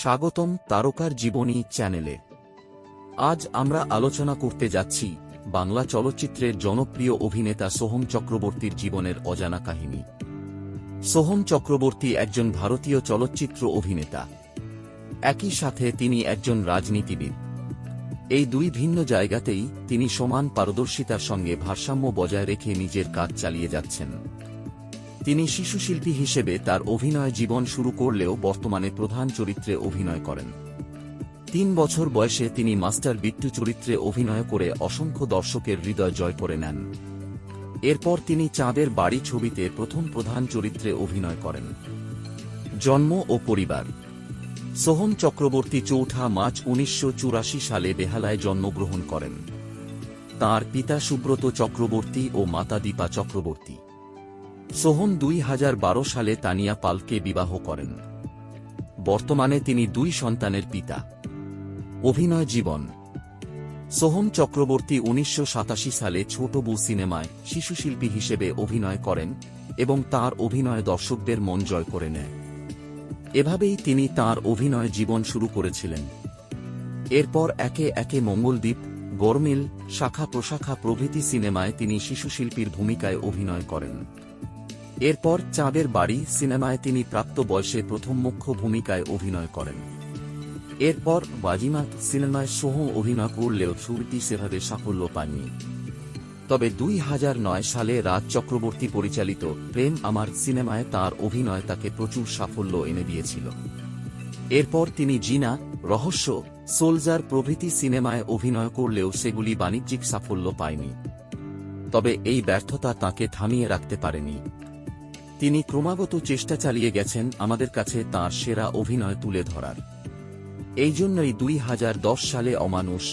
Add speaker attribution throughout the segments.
Speaker 1: স্বাগতম তারকার জীবনী চ্যানেলে। আজ আমরা আলোচনা করতে যাচ্ছি বাংলা চলচ্চিত্রের জনপ্রিয় অভিনেতা সোহম চক্রবর্তীর জীবনের অজানা কাহিনী। সোহম চক্রবর্তী একজন ভারতীয় চলচ্চিত্র অভিনেতা। একই সাথে তিনি একজন রাজনীতিবিদ। এই দুই ভিন্ন জায়গাতেই তিনি সমান পারদর্শিতার সঙ্গে ভারসাম্য বজায় রেখে নিজের কাজ চালিয়ে যাচ্ছেন। তিনি শিশুশিল্পী হিসেবে তার অভিনয় জীবন শুরু করলেও বর্তমানে প্রধান চরিত্রে অভিনয় করেন। তিন বছর বয়সে তিনি মাস্টার বিট্টু চরিত্রে অভিনয় করে অসংখ্য দর্শকের হৃদয় জয় করে নেন। এরপর তিনি চাঁদের বাড়ি ছবিতে প্রথম প্রধান চরিত্রে অভিনয় করেন। জন্ম ও পরিবার সোহম চক্রবর্তী চৌঠা মার্চ উনিশশো চুরাশি সালে বেহালায় জন্মগ্রহণ করেন। তার পিতা সুব্রত চক্রবর্তী ও মাতা দীপা চক্রবর্তী। সোহম দুই হাজার বারো সালে তানিয়া পালকে বিবাহ করেন। বর্তমানে তিনি দুই সন্তানের পিতা। অভিনয় জীবন। সোহম চক্রবর্তী উনিশশো সাতাশি সালে ছোট বউ সিনেমায় শিশুশিল্পী হিসেবে অভিনয় করেন এবং তার অভিনয় দর্শকদের মন জয় করে নেয়। এভাবেই তিনি তার অভিনয় জীবন শুরু করেছিলেন। এরপর একে একে মঙ্গলদ্বীপ, গরমিল, শাখা প্রশাখা প্রভৃতি সিনেমায় তিনি শিশুশিল্পীর ভূমিকায় অভিনয় করেন। এরপর চাঁদের বাড়ি সিনেমায় তিনি প্রাপ্ত বয়সে প্রথম মুখ্য ভূমিকায় অভিনয় করেন। এরপর বাজিমাত সিনেমায় সোহম অভিনয় করলেও ছবিটি সেভাবে সাফল্য পাননি তবে দুই হাজার নয় সালে রাজ চক্রবর্তী পরিচালিত প্রেম আমার সিনেমায় তার অভিনয় তাকে প্রচুর সাফল্য এনে দিয়েছিল। এরপর তিনি জিনা, রহস্য, সোলজার প্রভৃতি সিনেমায় অভিনয় করলেও সেগুলি বাণিজ্যিক সাফল্য পায়নি। তবে এই ব্যর্থতা তাকে থামিয়ে রাখতে পারেনি। তিনি ক্রমাগত চেষ্টা চালিয়ে গেছেন আমাদের কাছে তাঁর সেরা অভিনয় তুলে ধরার। এই জন্যই দুই হাজার দশ সালে অমানুষ,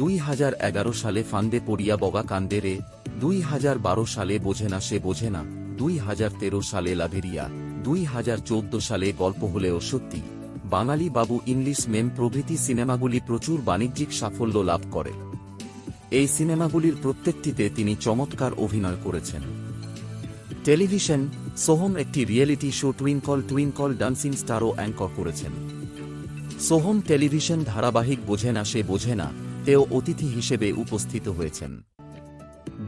Speaker 1: দুই হাজার এগারো সালে ফান্দে পড়িয়া বগা কান্দেরে দুই হাজার বারো সালে বোঝে না সে বোঝে না, দুই হাজার তেরো সালে লাভেরিয়া, দুই হাজার চোদ্দ সালে গল্প হলেও সত্যি। বাঙালি বাবু ইংলিশ মেম প্রভৃতি সিনেমাগুলি প্রচুর বাণিজ্যিক সাফল্য লাভ করে। এই সিনেমাগুলির প্রত্যেকটিতে তিনি চমৎকার অভিনয় করেছেন। টেলিভিশন সোহম একটি reality show twinkle twinkle dancing স্টারও anchor করেছেন। সোহম টেলিভিশন ধারাবাহিক বোঝে না, সে বোঝে না, তেও অতিথি হিসেবে উপস্থিত হয়েছেন।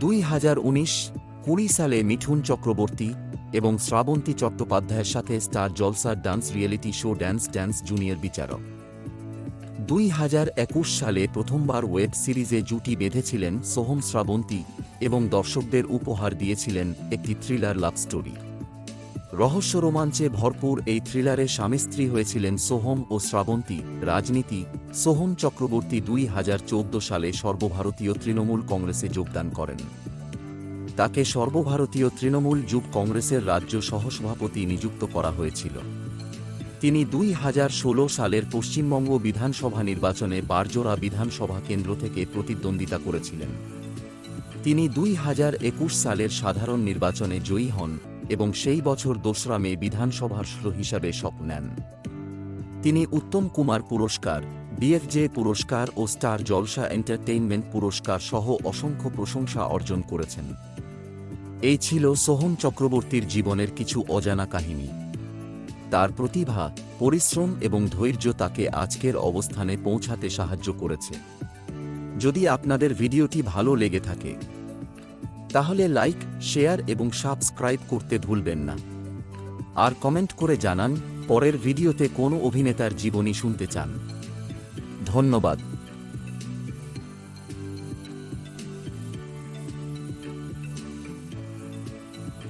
Speaker 1: দুই হাজার উনিশ, কুড়ি সালে মিঠুন চক্রবর্তী এবং শ্রাবন্তী চট্টোপাধ্যায়ের সাথে স্টার জলসার dance reality show dance dance junior বিচারক। দুই হাজার একুশ সালে প্রথমবার ওয়েব সিরিজে জুটি বেঁধেছিলেন সোহম শ্রাবন্তী এবং দর্শকদের উপহার দিয়েছিলেন একটি থ্রিলার লাভ স্টোরি। রহস্য রোমাঞ্চে ভরপুর এই থ্রিলারে স্বামী স্ত্রী হয়েছিলেন সোহম ও শ্রাবন্তী, রাজনীতি। সোহম চক্রবর্তী দুই হাজার চোদ্দ সালে সর্বভারতীয় তৃণমূল কংগ্রেসে যোগদান করেন। তাকে সর্বভারতীয় তৃণমূল যুব কংগ্রেসের রাজ্য সহসভাপতি নিযুক্ত করা হয়েছিল। তিনি দুই হাজার ষোলো সালের পশ্চিমবঙ্গ বিধানসভা নির্বাচনে বারজোড়া বিধানসভা কেন্দ্র থেকে প্রতিদ্বন্দ্বিতা করেছিলেন। তিনি দুই হাজার একুশ সালের সাধারণ নির্বাচনে জয়ী হন। এবং সেই বছর দোসরা মে বিধানসভার হিসাবে শপ নেন। তিনি উত্তম কুমার পুরস্কার বিএফজে পুরস্কার ও স্টার জলসা এন্টারটেইনমেন্ট পুরস্কার সহ অসংখ্য প্রশংসা অর্জন করেছেন। এই ছিল সোহম চক্রবর্তীর জীবনের কিছু অজানা কাহিনী। তার প্রতিভা, পরিশ্রম এবং ধৈর্য তাকে আজকের অবস্থানে পৌঁছাতে সাহায্য করেছে। যদি আপনাদের ভিডিওটি ভালো লেগে থাকে তাহলে লাইক, শেয়ার এবং সাবস্ক্রাইব করতে ভুলবেন না। আর কমেন্ট করে জানান, পরের ভিডিওতে কোন অভিনেতার জীবনী শুনতে চান। ধন্যবাদ।